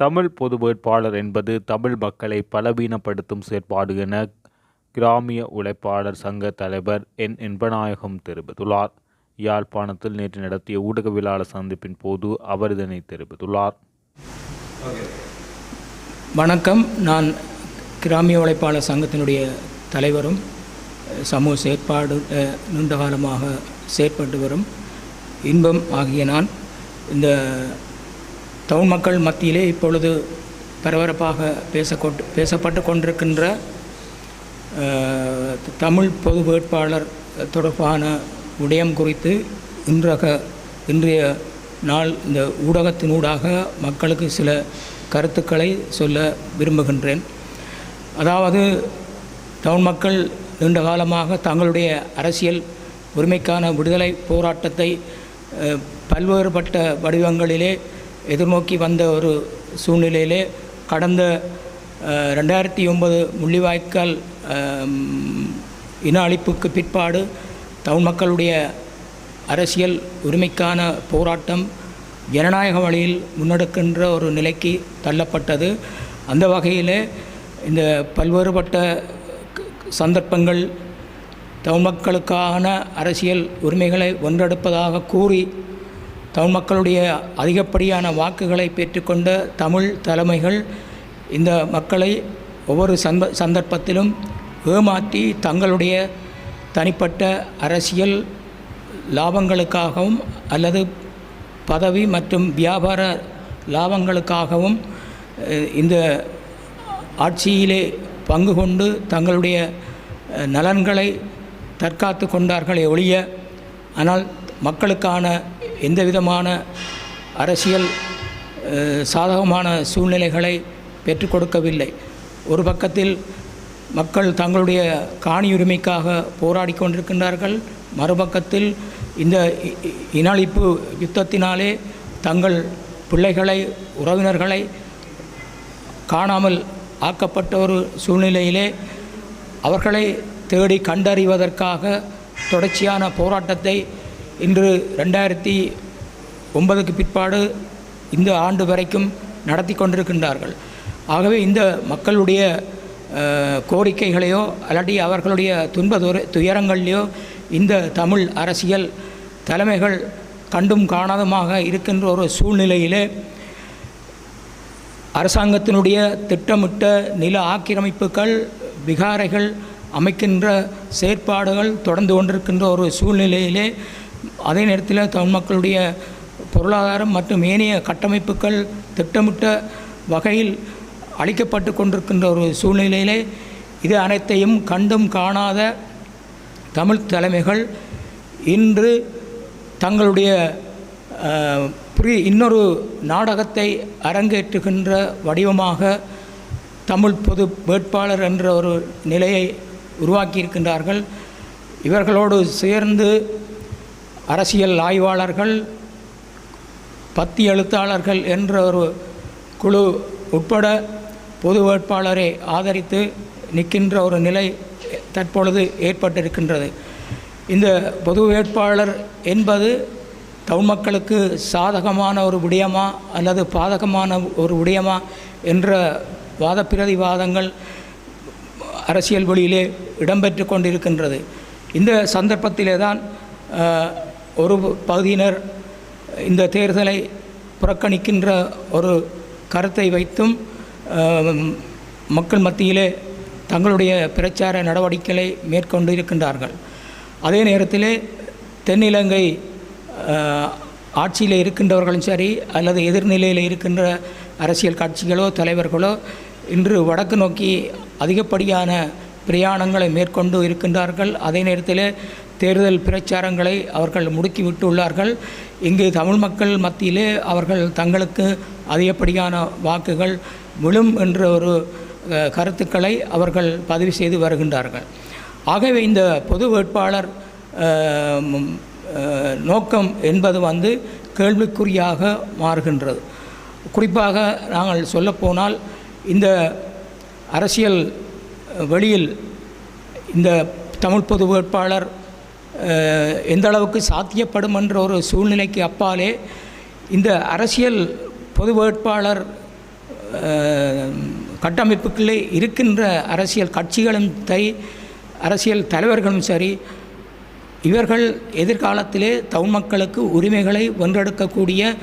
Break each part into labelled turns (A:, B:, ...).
A: தமிழ் பொது வேட்பாளர் என்பது தமிழ் மக்களை பலவீனப்படுத்தும் செயற்பாடு என கிராமிய உழைப்பாளர் சங்க தலைவர் என். இன்பநாயகம் தெரிவித்துள்ளார். யாழ்ப்பாணத்தில் நேற்று நடத்திய ஊடகவியலாளர் சந்திப்பின் போது அவர் இதனை தெரிவித்துள்ளார்.
B: வணக்கம். நான் கிராமிய உழைப்பாளர் சங்கத்தினுடைய தலைவரும் சமூக செயற்பாடு அஹ், நீண்ட காலமாக செயற்பட்டு வரும் இன்பம் ஆகிய நான் இந்த தமிழ் மக்கள் மத்தியிலே இப்பொழுது பரபரப்பாக பேசக்கொண்டு பேசப்பட்டு கொண்டிருக்கின்ற தமிழ் பொது வேட்பாளர் தொடர்பான விடயம் குறித்து இன்றக இன்றைய நாள் இந்த ஊடகத்தினூடாக மக்களுக்கு சில கருத்துக்களை சொல்ல விரும்புகின்றேன். அதாவது தமிழ் மக்கள் நீண்ட காலமாக தங்களுடைய அரசியல் உரிமைக்கான விடுதலை போராட்டத்தை பல்வேறுபட்ட வடிவங்களிலே எதிர்நோக்கி வந்த ஒரு சூழ்நிலையிலே கடந்த ரெண்டாயிரத்தி ஒன்பது முள்ளிவாய்க்கால் இன அழிப்புக்கு பிற்பாடு தமிழ் மக்களுடைய அரசியல் உரிமைக்கான போராட்டம் ஜனநாயக வழியில் முன்னெடுக்கின்ற ஒரு நிலைக்கு தள்ளப்பட்டது. அந்த வகையில் இந்த பல்வேறுபட்ட சந்தர்ப்பங்கள் தமிழ் மக்களுக்கான அரசியல் உரிமைகளை ஒன்றெடுப்பதாக கூறி தமிழ் மக்களுடைய அதிகப்படியான வாக்குகளை பெற்றுக்கொண்ட தமிழ் தலைமைகள் இந்த மக்களை ஒவ்வொரு சந்த சந்தர்ப்பத்திலும் ஏமாற்றி தங்களுடைய தனிப்பட்ட அரசியல் லாபங்களுக்காகவும் அல்லது பதவி மற்றும் வியாபார லாபங்களுக்காகவும் இந்த ஆட்சியிலே பங்கு கொண்டு தங்களுடைய நலன்களை தற்காத்து கொண்டார்களே ஒழிய ஆனால் மக்களுக்கான எந்த விதமான அரசியல் சாதகமான சூழ்நிலைகளை பெற்றுக் கொடுக்கவில்லை. ஒரு பக்கத்தில் மக்கள் தங்களுடைய காணியுரிமைக்காக போராடி கொண்டிருக்கின்றார்கள். மறுபக்கத்தில் இந்த இனழிப்பு யுத்தத்தினாலே தங்கள் பிள்ளைகளை உறவினர்களை காணாமல் ஆக்கப்பட்ட ஒரு சூழ்நிலையிலே அவர்களை தேடி கண்டறிவதற்காக தொடர்ச்சியான போராட்டத்தை இன்று ரெண்டாயிரத்தி ஒன்பதுக்கு பிற்பாடு இந்த ஆண்டு வரைக்கும் நடத்தி கொண்டிருக்கின்றார்கள். ஆகவே இந்த மக்களுடைய கோரிக்கைகளையோ அல்லாட்டி அவர்களுடைய துன்ப துயரங்களையோ இந்த தமிழ் அரசியல் தலைமைகள் கண்டும் காணாதமாக இருக்கின்ற ஒரு சூழ்நிலையிலே அரசாங்கத்தினுடைய திட்டமிட்ட நில ஆக்கிரமிப்புகள் விகாரைகள் அமைக்கின்ற செயற்பாடுகள் தொடர்ந்து கொண்டிருக்கின்ற ஒரு சூழ்நிலையிலே அதே நேரத்தில் தமிழ் மக்களுடைய பொருளாதாரம் மற்றும் ஏனைய கட்டமைப்புகள் திட்டமிட்ட வகையில் அளிக்கப்பட்டு கொண்டிருக்கின்ற ஒரு சூழ்நிலையிலே இது அனைத்தையும் கண்டும் காணாத தமிழ் தலைமைகள் இன்று தங்களுடைய புரி இன்னொரு நாடகத்தை அரங்கேற்றுகின்ற வடிவமாக தமிழ் பொது வேட்பாளர் என்ற ஒரு நிலையை உருவாக்கியிருக்கின்றார்கள். இவர்களோடு சேர்ந்து அரசியல் ஆய்வாளர்கள் பத்தி எழுத்தாளர்கள் என்ற ஒரு குழு உட்பட பொது வேட்பாளரை ஆதரித்து நிற்கின்ற ஒரு நிலை தற்பொழுது ஏற்பட்டிருக்கின்றது. இந்த பொது வேட்பாளர் என்பது தமிழ் மக்களுக்கு சாதகமான ஒரு விடயமா அல்லது பாதகமான ஒரு விடயமா என்ற வாத பிரதிவாதங்கள் அரசியல் வழியிலே இடம்பெற்று கொண்டிருக்கின்றது. இந்த சந்தர்ப்பத்திலே தான் ஒரு பகுதியினர் இந்த தேர்தலை புறக்கணிக்கின்ற ஒரு கருத்தை வைத்தும் மக்கள் மத்தியிலே தங்களுடைய பிரச்சார நடவடிக்கைகளை மேற்கொண்டு இருக்கின்றார்கள் அதே நேரத்திலே தென்னிலங்கை ஆட்சியில் இருக்கின்றவர்களும் சரி அல்லது எதிர்நிலையில் இருக்கின்ற அரசியல் கட்சிகளோ தலைவர்களோ இன்று வடக்கு நோக்கி அதிகப்படியான பிரயாணங்களை மேற்கொண்டு இருக்கின்றார்கள். அதே நேரத்தில் தேர்தல் பிரச்சாரங்களை அவர்கள் முடுக்கி உள்ளார்கள் இங்கு தமிழ் மக்கள் மத்தியிலே அவர்கள் தங்களுக்கு அதிகப்படியான வாக்குகள் விழும் என்ற ஒரு கருத்துக்களை அவர்கள் பதிவு செய்து வருகின்றார்கள். ஆகவே இந்த பொது வேட்பாளர் நோக்கம் என்பது வந்து கேள்விக்குறியாக மாறுகின்றது. குறிப்பாக நாங்கள் சொல்லப்போனால் இந்த அரசியல் வெளியில் இந்த தமிழ் பொது வேட்பாளர் எந்த அளவுக்கு சாத்தியப்படும் என்ற ஒரு சூழ்நிலைக்கு அப்பாலே இந்த அரசியல் பொது வேட்பாளர் கட்டமைப்புக்குள்ளே இருக்கின்ற அரசியல் கட்சிகளும் சரி அரசியல் தலைவர்களும் சரி இவர்கள் எதிர்காலத்திலே தமிழ் மக்களுக்கு உரிமைகளை வென்றெடுக்கக்கூடிய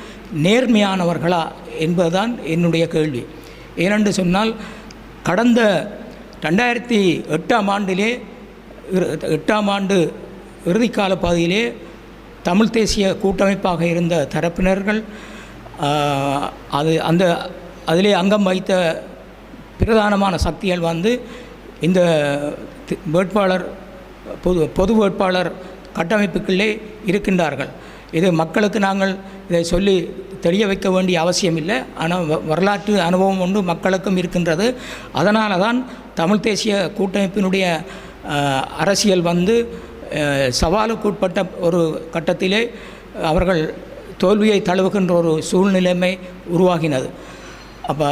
B: நேர்மையானவர்களா என்பதுதான் என்னுடைய கேள்வி. ஏனென்று சொன்னால் கடந்த ரெண்டாயிரத்தி எட்டாம் ஆண்டிலே எட்டாம் ஆண்டு இறுதிக்கால பகுதியிலே தமிழ் தேசிய கூட்டமைப்பாக இருந்த தரப்பினர்கள் அது அந்த அதிலே அங்கம் வைத்த பிரதானமான சக்திகள் வந்து இந்த வேட்பாளர் பொது பொது வேட்பாளர் கட்டமைப்புக்குள்ளே இருக்கின்றார்கள். இது மக்களுக்கு நாங்கள் இதை சொல்லி தெரிய வைக்க வேண்டிய அவசியம் இல்லை. ஆனால் வ- வரலாற்று அனுபவம் ஒன்று மக்களுக்கும் இருக்கின்றது. அதனால தான் தமிழ் தேசிய கூட்டமைப்பினுடைய அரசியல் வந்து சவாலுக்குட்பட்ட ஒரு கட்டத்திலே அவர்கள் தோல்வியை தழுவுகின்ற ஒரு சூழ்நிலைமை உருவாகினது. அப்போ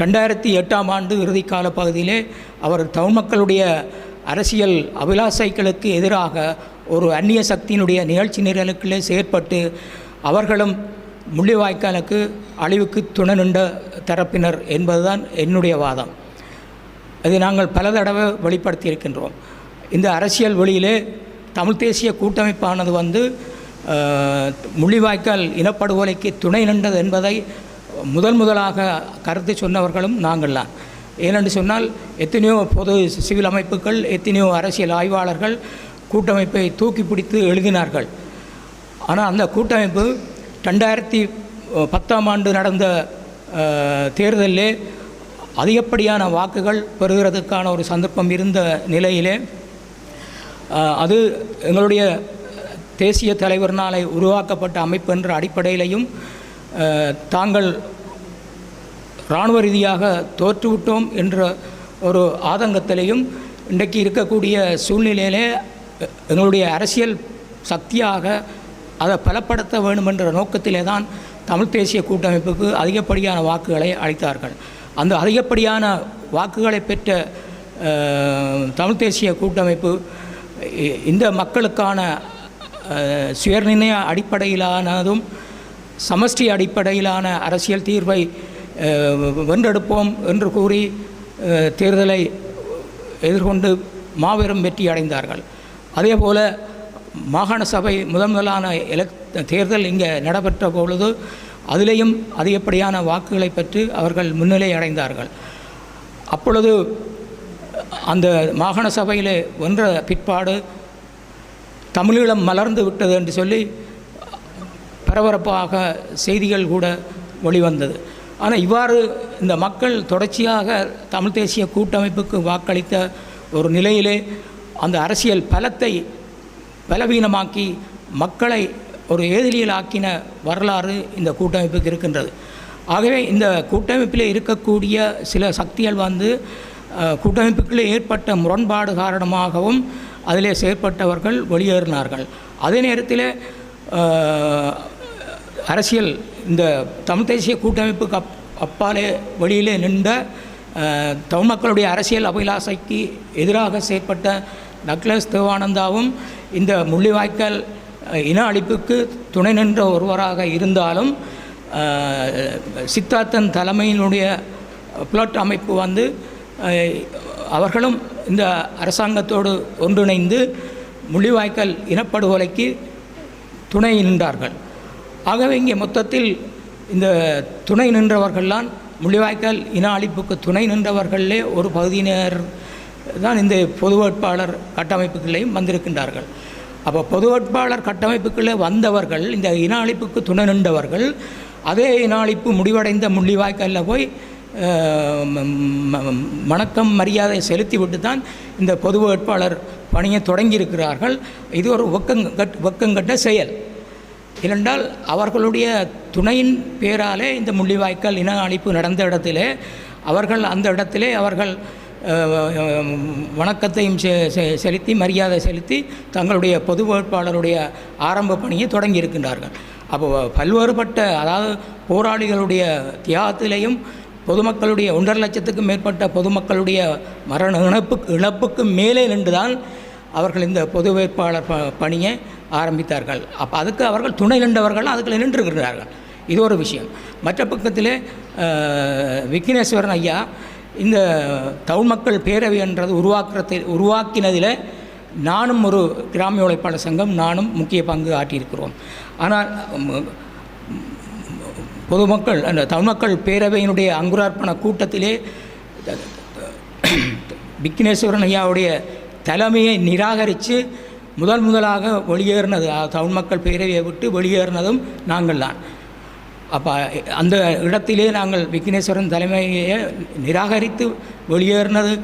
B: ரெண்டாயிரத்தி எட்டாம் ஆண்டு இறுதிக்கால பகுதியிலே அவர் தமிழ் மக்களுடைய அரசியல் அபிலாசைகளுக்கு எதிராக ஒரு அந்நிய சக்தியினுடைய நிகழ்ச்சி நிரலுக்குள்ளே செயற்பட்டு அவர்களும் முள்ளிவாய்க்காலுக்கு அழிவுக்கு துணை நின்ற தரப்பினர் என்பதுதான் என்னுடைய வாதம். அதை நாங்கள் பல தடவை வெளிப்படுத்தியிருக்கின்றோம். இந்த அரசியல் வெளியிலே தமிழ் தேசிய கூட்டமைப்பானது வந்து முள்ளிவாய்க்கால் இனப்படுகொலைக்கு துணை நின்றது என்பதை முதல் முதலாக கருத்து சொன்னவர்களும் நாங்கள் தான். ஏனென்று சொன்னால் எத்தனையோ பொது சிவில் அமைப்புகள் எத்தனையோ அரசியல் ஆய்வாளர்கள் கூட்டமைப்பை தூக்கி பிடித்து எழுதினார்கள். ஆனால் அந்த கூட்டமைப்பு ரெண்டாயிரத்தி பத்தாம் ஆண்டு நடந்த தேர்தலில் தேர்தலிலே அதிகப்படியான வாக்குகள் பெறுகிறதுக்கான ஒரு சந்தர்ப்பம் இருந்த நிலையிலே அது எங்களுடைய தேசிய தலைவர்னாலே உருவாக்கப்பட்ட அமைப்பு என்ற அடிப்படையிலையும் தாங்கள் இராணுவ ரீதியாக தோற்றுவிட்டோம் என்ற ஒரு ஆதங்கத்திலையும் இன்றைக்கு இருக்கக்கூடிய சூழ்நிலையிலே எங்களுடைய அரசியல் சக்தியாக அதை பலப்படுத்த வேண்டும் என்ற நோக்கத்திலே தான் தமிழ் தேசிய கூட்டமைப்புக்கு அதிகப்படியான வாக்குகளை அளித்தார்கள். அந்த அதிகப்படியான வாக்குகளை பெற்ற தமிழ் தேசிய கூட்டமைப்பு இந்த மக்களுக்கான சுயநிர்ணய அடிப்படையிலானதும் சமஷ்டி அடிப்படையிலான அரசியல் தீர்வை வென்றெடுப்போம் என்று கூறி தேர்தலை எதிர்கொண்டு மாபெரும் வெற்றி அடைந்தார்கள். அதேபோல் மாகாண சபை முதன் முதலான எலக் தேர்தல் இங்கே நடைபெற்ற பொழுது அதிலேயும் அதிகப்படியான வாக்குகளை பெற்று அவர்கள் முன்னிலை அடைந்தார்கள். அப்பொழுது அந்த மாகாண சபையிலே வென்ற பிற்பாடு தமிழீழம் மலர்ந்து விட்டது என்று சொல்லி பரபரப்பாக செய்திகள் கூட வெளிவந்தது. ஆனால் இவ்வாறு இந்த மக்கள் தொடர்ச்சியாக தமிழ் தேசிய கூட்டமைப்புக்கு வாக்களித்த ஒரு நிலையிலே அந்த அரசியல் பலத்தை பலவீனமாக்கி மக்களை ஒரு ஏதிலியலாக்கின வரலாறு இந்த கூட்டமைப்புக்கு இருக்கின்றது. ஆகவே இந்த கூட்டமைப்பில் இருக்கக்கூடிய சில சக்திகள் வந்து கூட்டமைப்புக்குள்ளே ஏற்பட்ட முரண்பாடு காரணமாகவும் அதிலே செயற்பட்டவர்கள் வெளியேறினார்கள். அதே நேரத்தில் அரசியல் இந்த தமிழ் தேசிய கூட்டமைப்புக்கு அப் அப்பாலே வெளியிலே நின்ற தமிழ் மக்களுடைய அரசியல் அபிலாசைக்கு எதிராக செயற்பட்ட நக்லஸ் தேவானந்தாவும் இந்த முள்ளிவாய்க்கால் இன அழிப்புக்கு துணை நின்ற ஒருவராக இருந்தாலும் சித்தார்த்தன் தலைமையினுடைய பிளட் அமைப்பு வந்து அவர்களும் இந்த அரசாங்கத்தோடு ஒன்றிணைந்து முள்ளிவாய்க்கால் இனப்படுகொலைக்கு துணை நின்றார்கள். ஆகவே இங்கே மொத்தத்தில் இந்த துணை நின்றவர்கள்லாம் முள்ளிவாய்க்கால் இன அழிப்புக்கு துணை நின்றவர்களே ஒரு பகுதியினர் தான் இந்த பொது வேட்பாளர் கட்டமைப்புகளையும் வந்திருக்கின்றார்கள். அப்போ பொது வேட்பாளர் கட்டமைப்புக்குள்ளே வந்தவர்கள் இந்த இன அழிப்புக்கு துணை நின்றவர்கள் அதே இன அழிப்பு முடிவடைந்த முள்ளிவாய்க்காலில் போய் வணக்கம் மரியாதை செலுத்திவிட்டு தான் இந்த பொது வேட்பாளர் பணியை தொடங்கியிருக்கிறார்கள். இது ஒரு ஒக்கங்கட் வெக்கங்கட்ட செயல். ஏனென்றால் அவர்களுடைய துணையின் பேராலே இந்த முள்ளிவாய்க்கால் இன அழிப்பு நடந்த இடத்திலே அவர்கள் அந்த இடத்திலே அவர்கள் வணக்கத்தையும் செ- செ- செலுத்தி மரியாதை செலுத்தி தங்களுடைய பொது வேட்பாளருடைய ஆரம்ப பணியை தொடங்கி இருக்கின்றார்கள் அப்போ பல்வேறுபட்ட அதாவது போராளிகளுடைய தியாகத்திலையும் பொதுமக்களுடைய ஒன்றரை லட்சத்துக்கும் மேற்பட்ட பொதுமக்களுடைய மரண இழப்பு இழப்புக்கு மேலே நின்றுதான் அவர்கள் இந்த பொது வேட்பாளர் ப பணியை ஆரம்பித்தார்கள். அப்போ அதுக்கு அவர்கள் துணை நின்றவர்கள் அதுக்குள்ள நின்றுகிறார்கள் இது ஒரு விஷயம். மற்ற பக்கத்தில் விக்னேஸ்வரன் ஐயா இந்த தமிழ் மக்கள் பேரவை என்றது உருவாக்குறதை உருவாக்கினதில் நானும் ஒரு கிராமிய உழைப்பாளர் சங்கம் நானும் முக்கிய பங்கு ஆற்றியிருக்கிறோம். ஆனால் பொதுமக்கள் அந்த தமிழ் மக்கள் பேரவையினுடைய அங்குரார்ப்பண கூட்டத்திலே விக்னேஸ்வரன் ஐயாவுடைய தலைமையை நிராகரித்து முதல் முதலாக வெளியேறினது. தமிழ் மக்கள் பேரவையை விட்டு வெளியேறினதும் நாங்கள் தான். அப்போ அந்த இடத்திலே நாங்கள் விக்னேஸ்வரன் தலைமையை நிராகரித்து வெளியேறினது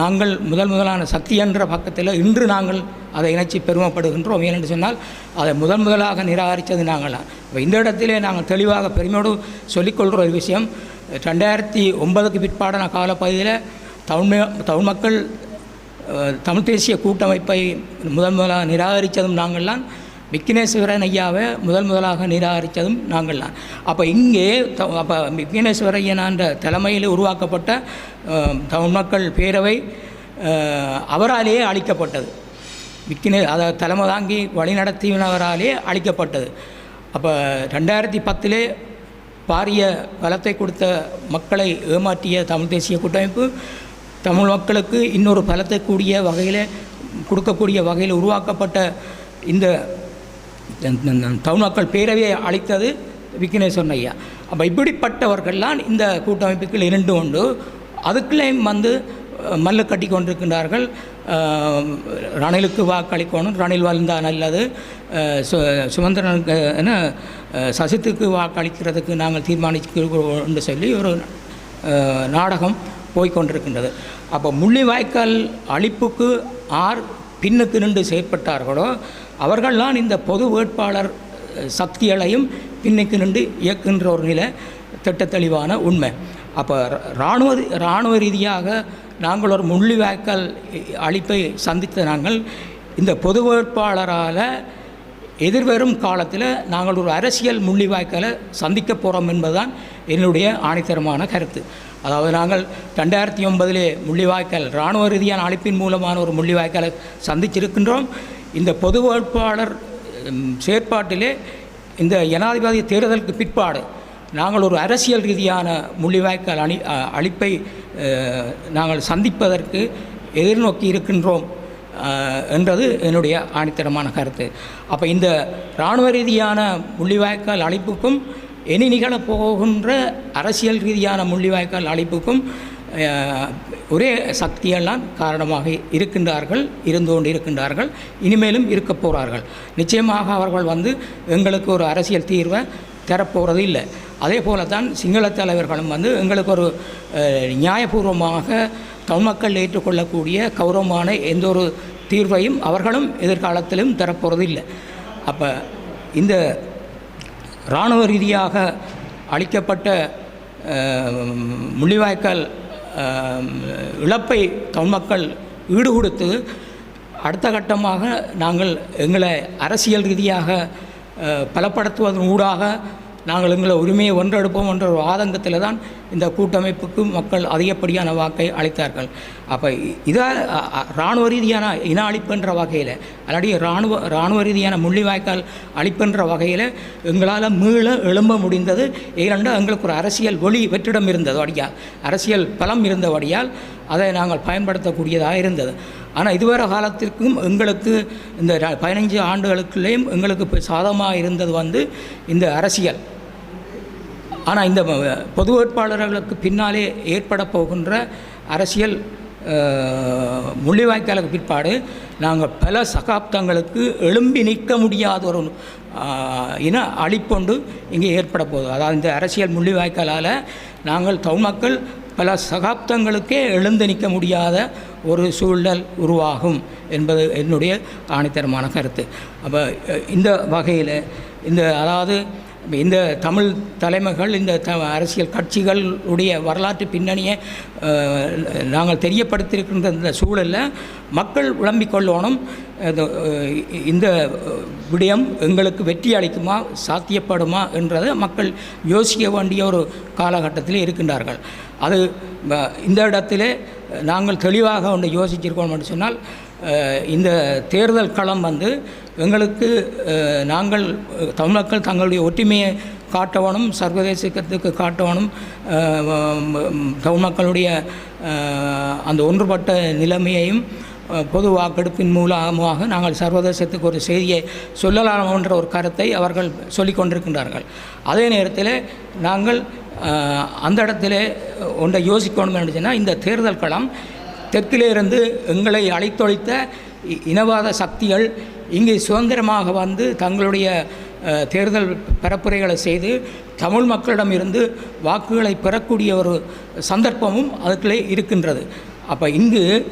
B: நாங்கள் முதல் முதலான சக்தி என்ற பக்கத்தில் இன்று நாங்கள் அதை இணைச்சி பெருமைப்படுகின்றோம். ஏனென்று சொன்னால் அதை முதல் முதலாக நிராகரித்தது நாங்கள் தான். இந்த இடத்திலே நாங்கள் தெளிவாக பெருமையோடு சொல்லிக்கொள்கிற ஒரு விஷயம் ரெண்டாயிரத்தி ஒன்பதுக்கு பிற்பாடான காலப்பகுதியில் தமிழ் தமிழ் மக்கள் தமிழ் தேசிய கூட்டமைப்பை முதன் முதலாக நிராகரித்ததும் நாங்கள்லாம் விக்னேஸ்வரன் ஐயாவை முதல் முதலாக நிராகரித்ததும் நாங்கள்லாம் அப்போ இங்கே த அப்போ விக்னேஸ்வரையனான்ற தலைமையில் உருவாக்கப்பட்ட தமிழ் மக்கள் பேரவை அவராலேயே அளிக்கப்பட்டது விக்கினே அதை தலைமை தாங்கி வழிநடத்தினவராலே அளிக்கப்பட்டது அப்போ ரெண்டாயிரத்தி பத்திலே பாரிய பலத்தை கொடுத்த மக்களை ஏமாற்றிய தமிழ் தேசிய கூட்டமைப்பு தமிழ் மக்களுக்கு இன்னொரு பலத்தை கூடிய வகையில் கொடுக்கக்கூடிய வகையில் உருவாக்கப்பட்ட இந்த தமிழ் மக்கள் பேரவையை அழைத்தது விக்னேஸ்வரன் ஐயா. அப்போ இப்படிப்பட்டவர்கள்லாம் இந்த கூட்டமைப்புகள் இரண்டு உண்டு. அதுக்குள்ளேயும் வந்து மல்லு கட்டி கொண்டிருக்கின்றார்கள். ரணிலுக்கு வாக்களிக்கணும் ரணில் வந்தா நல்லது சு சுமந்திரனுக்கு என்ன சசித்துக்கு வாக்களிக்கிறதுக்கு நாங்கள் தீர்மானிக்கிறோம் என்று சொல்லி ஒரு நாடகம் போய்க்கொண்டிருக்கின்றது அப்போ முள்ளிவாய்க்கால் அழிப்புக்கு ஆர் பின்னுக்கு நின்று செயற்பட்டார்களோ அவர்கள்தான் இந்த பொது வேட்பாளர் சக்திகளையும் பின்னுக்கு நின்று இயக்குகின்ற ஒரு நிலை திட்டத்தெளிவான உண்மை. அப்போ இராணுவ இராணுவ ரீதியாக நாங்கள் ஒரு முள்ளிவாய்க்கால் அழிப்பை சந்தித்த நாங்கள் இந்த பொது வேட்பாளரால் எதிர்வரும் காலத்தில் நாங்கள் ஒரு அரசியல் முள்ளிவாய்க்காலை சந்திக்க போகிறோம் என்பதுதான் என்னுடைய ஆணித்தரமான கருத்து. அதாவது நாங்கள் ரெண்டாயிரத்தி ஒன்பதிலே முள்ளிவாய்க்கால் இராணுவ ரீதியான அழைப்பின் மூலமான ஒரு முள்ளிவாய்க்காலை சந்திச்சிருக்கின்றோம். இந்த பொது வேட்பாளர் செயற்பாட்டிலே இந்த ஜனாதிபதி தேர்தலுக்கு பிற்பாடு நாங்கள் ஒரு அரசியல் ரீதியான முள்ளிவாய்க்கால் அணி அழிப்பை நாங்கள் சந்திப்பதற்கு எதிர்நோக்கி இருக்கின்றோம் என்றது என்னுடைய ஆணித்தரமான கருத்து. அப்போ இந்த இராணுவ ரீதியான முள்ளிவாய்க்கால் அழிப்புக்கும் இனி நிகழப் போகின்ற அரசியல் ரீதியான முள்ளிவாய்க்கால் அழிப்புக்கும் ஒரே சக்தியெல்லாம் காரணமாக இருக்கின்றார்கள் இருந்து கொண்டு இருக்கின்றார்கள் இனிமேலும் இருக்க போகிறார்கள் நிச்சயமாக அவர்கள் வந்து எங்களுக்கு ஒரு அரசியல் தீர்வை தரப்போகிறது இல்லை. அதே போல தான் சிங்கள தலைவர்களும் வந்து எங்களுக்கு ஒரு நியாயபூர்வமாக தமிழ்மக்கள் ஏற்றுக்கொள்ளக்கூடிய கௌரவமான எந்த ஒரு தீர்வையும் அவர்களும் எதிர்காலத்திலும் தரப்போகிறது இல்லை. அப்போ இந்த இராணுவ ரீதியாக அளிக்கப்பட்ட முள்ளிவாய்க்கால் இழப்பை தமிழ்மக்கள் ஈடுகொடுத்து அடுத்த கட்டமாக நாங்கள் எங்களை அரசியல் ரீதியாக பலப்படுத்துவதன் ஊடாக நாங்கள் எங்களை உரிமையை ஒன்றெடுப்போம் என்ற ஒரு ஆதங்கத்தில் தான் இந்த கூட்டமைப்புக்கு மக்கள் அதிகப்படியான வாக்கை அளித்தார்கள். அப்போ இதை இராணுவ ரீதியான இன அழிப்புன்ற வகையில் அல்லாடி இராணுவ இராணுவ ரீதியான முள்ளிவாய்க்கால் அழிப்புன்ற வகையில் எங்களால் மீள எழும்ப முடிந்தது. ஏனென்றால் எங்களுக்கு ஒரு அரசியல் ஒளி வெற்றிடம் இருந்தது. வடியால் அரசியல் பலம் இருந்தபடியால் அதை நாங்கள் பயன்படுத்தக்கூடியதாக இருந்தது. ஆனால் இதுவரை காலத்திற்கும் எங்களுக்கு இந்த பதினஞ்சு ஆண்டுகளுக்குள்ளேயும் எங்களுக்கு இப்போ சாதமாக இருந்தது வந்து இந்த அரசியல். ஆனால் இந்த பொது வேட்பாளர்களுக்கு பின்னாலே ஏற்பட போகின்ற அரசியல் முள்ளிவாய்க்காலுக்கு பிற்பாடு நாங்கள் பல சகாப்தங்களுக்கு எழும்பி நிற்க முடியாத ஒரு இன அழிப்பொண்டு இங்கே ஏற்பட போகுது. அதாவது இந்த அரசியல் முள்ளிவாய்க்காலால் நாங்கள் தமிழ் மக்கள் பல சகாப்தங்களுக்கே எழுந்து நிற்க முடியாத ஒரு சூழல் உருவாகும் என்பது என்னுடைய ஆணித்தரமான கருத்து. அப்போ இந்த வகையில் இந்த அதாவது இந்த தமிழ் தலைமைகள் இந்த த அரசியல் கட்சிகளுடைய வரலாற்று பின்னணியை நாங்கள் தெரியப்படுத்தியிருக்கின்ற இந்த சூழலில் மக்கள் விளம்பிக் கொள்ளணும். இந்த விடயம் எங்களுக்கு வெற்றி அளிக்குமா சாத்தியப்படுமா என்றதை மக்கள் யோசிக்க வேண்டிய ஒரு காலகட்டத்தில் இருக்கின்றார்கள். அது இந்த இடத்திலே நாங்கள் தெளிவாக ஒன்று யோசிச்சிருக்கோம் என்று சொன்னால் இந்த தேர்தல் களம் வந்து எங்களுக்கு நாங்கள் அஹ், தமிழ் மக்கள் தங்களுடைய ஒற்றுமையை காட்டவனும் சர்வதேசத்துக்கு காட்டவனும் தமிழ் மக்களுடைய அந்த ஒன்றுபட்ட நிலைமையையும் பொது வாக்கெடுப்பின் மூலமாக நாங்கள் சர்வதேசத்துக்கு ஒரு செய்தியை சொல்லலாம் என்ற ஒரு கருத்தை அவர்கள் சொல்லிக் கொண்டிருக்கின்றார்கள். அதே நேரத்தில் நாங்கள் அந்த இடத்துல ஒன்றை யோசிக்கணும் என்று இந்த தேர்தல் களம் தெற்கிலிருந்து எங்களை அழைத்தொழித்த இ- இனவாத சக்திகள் இங்கே சுதந்திரமாக வந்து தங்களுடைய தேர்தல் பரப்புரைகளை செய்து தமிழ் மக்களிடமிருந்து வாக்குகளை பெறக்கூடிய ஒரு சந்தர்ப்பமும் அதுக்குள்ளே இருக்கின்றது. அப்போ இங்கு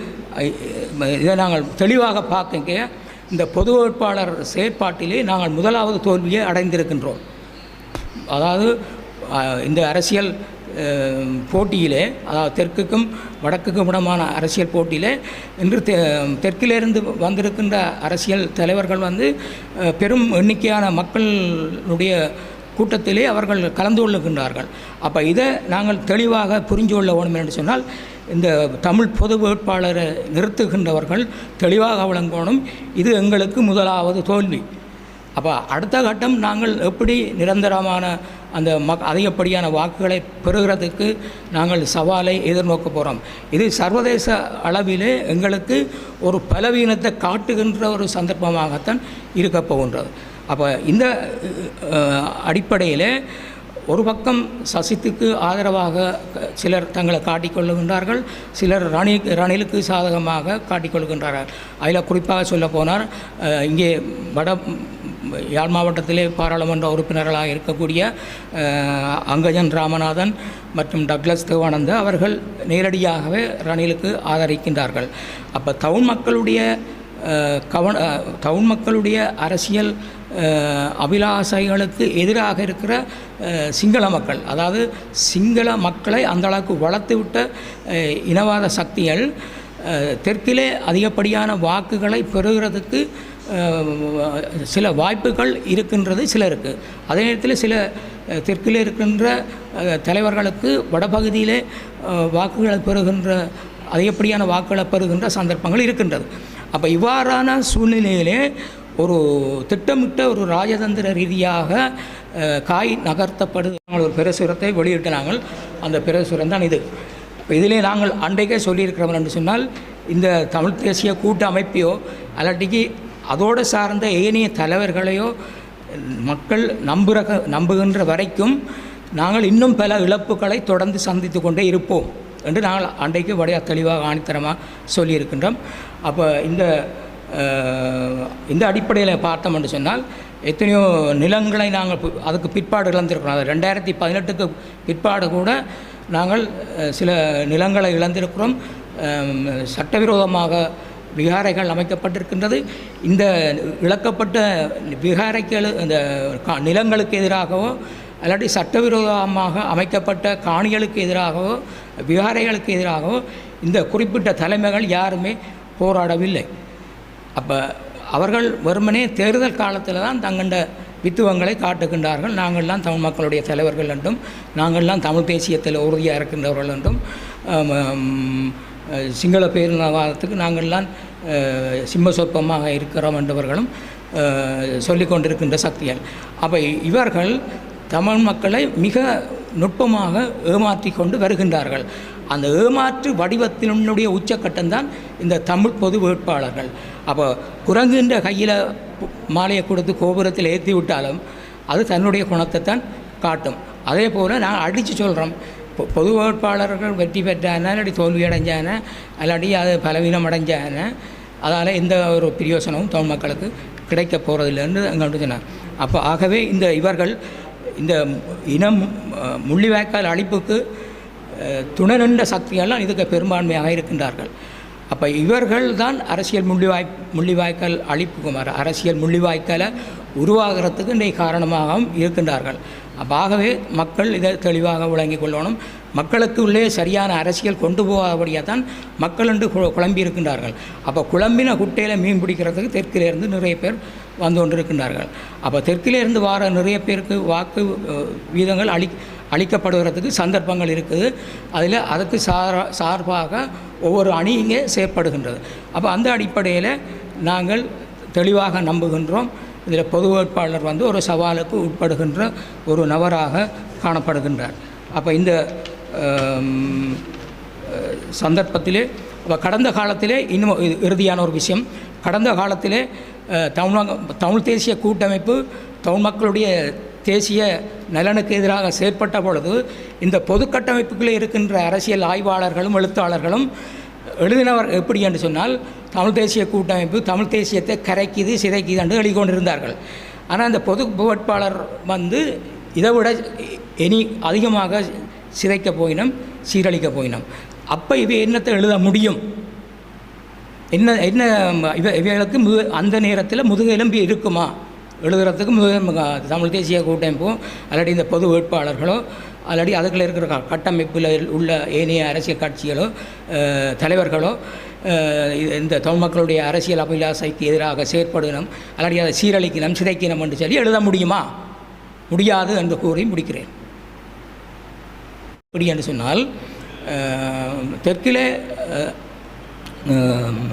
B: இதை நாங்கள் தெளிவாக பார்க்க இந்த பொது வேட்பாளர் செயற்பாட்டிலே நாங்கள் முதலாவது தோல்வியை அடைந்திருக்கின்றோம். அதாவது இந்த அரசியல் போட்டியிலே அதாவது தெற்குக்கும் வடக்குக்கும் இடமான அரசியல் போட்டியிலே இன்று தெ தெற்கிலிருந்து வந்திருக்கின்ற அரசியல் தலைவர்கள் வந்து பெரும் எண்ணிக்கையான மக்களுடைய கூட்டத்திலே அவர்கள் கலந்து கொள்ளுகின்றார்கள். அப்போ இதை நாங்கள் தெளிவாக புரிஞ்சு கொள்ள வேணும் என்று சொன்னால் இந்த தமிழ் பொது வேட்பாளரை நிறுத்துகின்றவர்கள் தெளிவாக விளங்கணும். இது எங்களுக்கு முதலாவது தோல்வி. அப்போ அடுத்த கட்டம் நாங்கள் எப்படி நிரந்தரமான அந்த மக் அதிகப்படியான வாக்குகளை பெறுகிறதுக்கு நாங்கள் சவாலை எதிர்நோக்க போகிறோம் இது சர்வதேச அளவிலே எங்களுக்கு ஒரு பலவீனத்தை காட்டுகின்ற ஒரு சந்தர்ப்பமாகத்தான் இருக்க போகின்றது. அப்போ இந்த அடிப்படையில் அடிப்படையிலே ஒரு பக்கம் சசித்துக்கு ஆதரவாக சிலர் தங்களை காட்டிக்கொள்ளுகின்றார்கள் சிலர் ரணி ரணிலுக்கு சாதகமாக காட்டிக்கொள்கின்றார்கள். அதில் குறிப்பாக சொல்ல போனால் இங்கே வட யாழ் மாவட்டத்திலே பாராளுமன்ற உறுப்பினர்களாக இருக்கக்கூடிய அங்கஜன் ராமநாதன் மற்றும் டக்ளஸ் தேவானந்த அவர்கள் நேரடியாகவே ரணிலுக்கு ஆதரிக்கின்றார்கள். அப்போ தமிழ் மக்களுடைய கவன தமிழ் மக்களுடைய அரசியல் அபிலாசைகளுக்கு எதிராக இருக்கிற சிங்கள மக்கள் அதாவது சிங்கள மக்களை அந்த அளவுக்கு வளர்த்துவிட்ட இனவாத சக்திகள் தெற்கிலே அதிகப்படியான வாக்குகளை பெறுகிறதுக்கு சில வாய்ப்புகள் இருக்கின்றது சிலருக்கு. அதே நேரத்தில் சில தெற்கில் இருக்கின்ற தலைவர்களுக்கு வடபகுதியிலே வாக்குகளை பெறுகின்ற அதிகப்படியான வாக்குகளை பெறுகின்ற சந்தர்ப்பங்கள் இருக்கின்றது. அப்போ இவ்வாறான சூழ்நிலையிலே ஒரு திட்டமிட்ட ஒரு ராஜதந்திர ரீதியாக காய் நகர்த்தப்படுது. நாங்கள் ஒரு பிரசுரத்தை வெளியிட்டு நாங்கள் அந்த பிரசுரம் தான் இது. இதிலே நாங்கள் அன்றைக்கே சொல்லியிருக்கிறோம் என்று சொன்னால் இந்த தமிழ் தேசிய கூட்டு அமைப்பையோ அல்லாட்டிக்கு அதோடு சார்ந்த ஏனைய தலைவர்களையோ மக்கள் நம்புகிற நம்புகின்ற வரைக்கும் நாங்கள் இன்னும் பல இழப்புகளை தொடர்ந்து சந்தித்து கொண்டே இருப்போம் என்று நாங்கள் அன்றைக்கு வடையா தெளிவாக ஆணித்தரமாக சொல்லியிருக்கின்றோம். அப்போ இந்த இந்த அடிப்படையில் பார்த்தோம் என்று சொன்னால் எத்தனையோ நிலங்களை நாங்கள் அதுக்கு பிற்பாடு இழந்திருக்கிறோம். அது ரெண்டாயிரத்தி பதினெட்டுக்கு பிற்பாடு கூட நாங்கள் சில நிலங்களை இழந்திருக்கிறோம். சட்டவிரோதமாக விகாரைகள் அமைக்கப்பட்டிருக்கின்றது. இந்த இழக்கப்பட்ட விகாரைகள் இந்த கா- நிலங்களுக்கு எதிராகவோ அல்லாட்டி சட்டவிரோதமாக அமைக்கப்பட்ட காணிகளுக்கு எதிராகவோ விகாரைகளுக்கு எதிராகவோ இந்த குறிப்பிட்ட தலைமைகள் யாருமே போராடவில்லை. அப்போ அவர்கள் வெறுமனே தேர்தல் காலத்தில் தான் தங்கண்ட வித்துவங்களை காட்டுகின்றார்கள். நாங்கள்லாம் தமிழ் மக்களுடைய தலைவர்கள் என்றும் நாங்கள்லாம் தமிழ் தேசியத்தில் உறுதியாக இருக்கின்றவர்கள் என்றும் சிங்கள பேரினவாதத்துக்கு நாங்கள்லாம் சிம்ம சொற்பமாக இருக்கிறோம் என்றவர்களும் சொல்லிக்கொண்டிருக்கின்ற சொல்லிக் கொண்டிருக்கின்ற சக்திகள். அப்போ இவர்கள் தமிழ் மக்களை மிக நுட்பமாக ஏமாற்றி கொண்டு வருகின்றார்கள். அந்த ஏமாற்று வடிவத்தினுடைய உச்சக்கட்டம்தான் இந்த தமிழ் பொது வேட்பாளர்கள். அப்போ குரங்குன்ற கையில் மாலையை கொடுத்து கோபுரத்தில் ஏற்றி விட்டாலும் அது தன்னுடைய குணத்தை தான் காட்டும். அதே போல் நான் அடித்து சொல்கிறோம் பொது வேட்பாளர்கள் வெற்றி பெற்றான இல்லாட்டி தோல்வி அடைஞ்சான இல்லாட்டி அது பலவீனம் அடைஞ்சான அதால் எந்த ஒரு பிரயோசனமும் தமிழ் மக்களுக்கு கிடைக்க போகிறதில்லைன்னு அங்கே சொன்னார். அப்போ ஆகவே இந்த இவர்கள் இந்த இனம் முள்ளிவாய்க்கால் அழிப்புக்கு துணை நின்ற சக்திகள்லாம் இதுக்கு பெரும்பான்மையாக இருக்கின்றார்கள் அப்போ இவர்கள் தான் அரசியல் முள்ளிவாய் முள்ளிவாய்க்கால் அழிப்புக்கு அரசியல் முள்ளிவாய்க்கலை உருவாகிறதுக்கு இன்றைய காரணமாகவும் இருக்கின்றார்கள். அப்பாகவே மக்கள் இதை தெளிவாக விளங்கிக் கொள்ளணும். மக்களுக்கு உள்ளே சரியான அரசியல் கொண்டு போகாதபடியாக தான் மக்கள் என்று குழம்பி இருக்கின்றார்கள் அப்போ குழம்பின குட்டையில் மீன் பிடிக்கிறதுக்கு தெற்கிலிருந்து நிறைய பேர் வந்து கொண்டிருக்கின்றார்கள். அப்போ தெற்கிலிருந்து வர நிறைய பேருக்கு வாக்கு வீதங்கள் அளி அளிக்கப்படுகிறதுக்கு சந்தர்ப்பங்கள் இருக்குது. அதில் அதுக்கு சாரா சார்பாக ஒவ்வொரு அணி இங்கே செயற்படுகின்றது. அப்போ அந்த அடிப்படையில் நாங்கள் தெளிவாக நம்புகின்றோம். இதில் பொது வேட்பாளர் வந்து ஒரு சவாலுக்கு உட்படுகின்ற ஒரு நபராக காணப்படுகின்றார். அப்போ இந்த சந்தர்ப்பத்திலே கடந்த காலத்திலே இன்னும் இது இறுதியான ஒரு விஷயம். கடந்த காலத்திலே தமிழ் தமிழ் தேசிய கூட்டமைப்பு தமிழ் மக்களுடைய தேசிய நலனுக்கு எதிராக செயற்பட்ட பொழுது இந்த பொது கட்டமைப்புக்குள்ளே இருக்கின்ற அரசியல் ஆய்வாளர்களும் எழுத்தாளர்களும் எழுதினவர் எப்படி என்று சொன்னால் தமிழ் தேசிய கூட்டமைப்பு தமிழ் தேசியத்தை கரைக்குது சிதைக்குது என்று எழுதிக்கொண்டிருந்தார்கள். ஆனால் அந்த பொது வேட்பாளர் வந்து இதை விட இனி அதிகமாக சிதைக்க போயினோம் சீரழிக்க போயினோம். அப்போ இவை என்னத்தை எழுத முடியும்? என்ன என்ன இவ இவைகளுக்கு முது அந்த நேரத்தில் முதுகெலும்பு இருக்குமா? எழுதுறதுக்கு முதுகெலும்பு தமிழ் தேசிய கூட்டமைப்போ அல்லாடி இந்த பொது வேட்பாளர்களோ அல்லாடி அதுக்குள்ள இருக்கிற கட்டமைப்பில் உள்ள ஏனைய அரசியல் கட்சிகளோ தலைவர்களோ இந்த தமிழ் மக்களுடைய அரசியல் அபிலாசைக்கு எதிராக செயற்படணும் அல்லாடி அதை சீரழிக்கணும் சிதைக்கணும் என்று சொல்லி எழுத முடியுமா? முடியாது என்று கூறி முடிக்கிறேன். இப்படி என்று சொன்னால் தெற்கிலே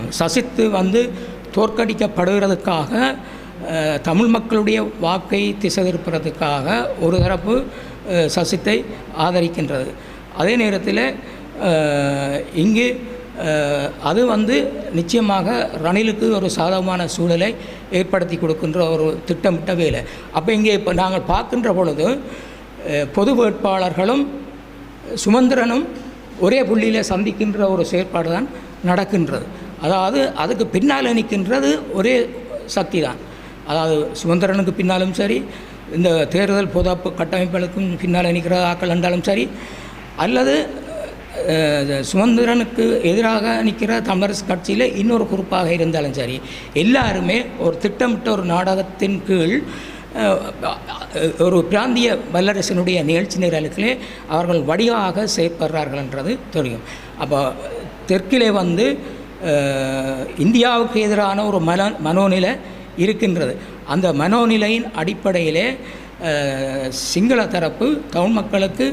B: சசித்து வந்து தோற்கடிக்கப்படுகிறதுக்காக தமிழ் மக்களுடைய வாக்கை திசை திருப்புறதுக்காக ஒரு தரப்பு சசித்தை ஆதரிக்கின்றது. அதே நேரத்தில் இங்கு அது வந்து நிச்சயமாக ரணிலுக்கு ஒரு சாதகமான சூழலை ஏற்படுத்தி கொடுக்கின்ற ஒரு திட்டமிட்ட வேலை. அப்போ இங்கே இப்போ நாங்கள் பார்க்கின்ற பொழுது பொது வேட்பாளர்களும் சுமந்திரனும் ஒரே புள்ளியில் சந்திக்கின்ற ஒரு செயற்பாடு தான் நடக்கின்றது. அதாவது அதுக்கு பின்னால் நிற்கின்றது ஒரே சக்தி தான் அதாவது சுதந்திரனுக்கு பின்னாலும் சரி இந்த தேர்தல் பொதாப்பு கட்டமைப்புகளுக்கும் பின்னால் நிற்கிற ஆக்கள் என்றாலும் சரி அல்லது சுதந்திரனுக்கு எதிராக நிற்கிற தமிழரசு கட்சியில் இன்னொரு குறிப்பாக இருந்தாலும் சரி எல்லாருமே ஒரு திட்டமிட்ட ஒரு நாடகத்தின் கீழ் ஒரு பிராந்திய வல்லரசினுடைய நிகழ்ச்சி நிரலுக்களே அவர்கள் வடிவாக செயற்படுறார்கள் என்றது தெரியும். அப்போ தெற்கிலே வந்து இந்தியாவுக்கு எதிரான ஒரு மன மனோநிலை இருக்கின்றது. அந்த மனோநிலையின் அடிப்படையிலே சிங்கள தரப்பு தமிழ் மக்களுக்கு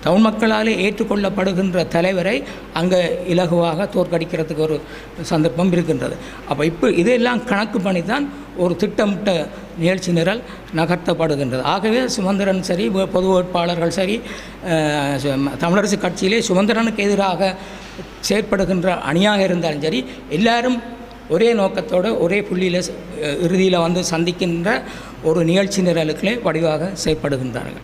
B: தமிழ் மக்களாலே ஏற்றுக்கொள்ளப்படுகின்ற தலைவரை அங்கே இலகுவாக தோற்கடிக்கிறதுக்கு ஒரு சந்தர்ப்பம் இருக்கின்றது. அப்போ இப்போ இதெல்லாம் கணக்கு பண்ணி தான் ஒரு திட்டமிட்ட நிகழ்ச்சி நிரல் நகர்த்தப்படுகின்றது. ஆகவே சுமந்திரன் சரி பொது வேட்பாளர்கள் சரி சு- தமிழரசு கட்சியிலே சுமந்திரனுக்கு எதிராக செயற்படுகின்ற அணியாக இருந்தாலும் சரி எல்லாரும் ஒரே நோக்கத்தோடு ஒரே புள்ளியில் இறுதியில் வந்து சந்திக்கின்ற ஒரு நிகழ்ச்சி நிரலுக்களே வடிவாக செயற்படுகின்றார்கள்.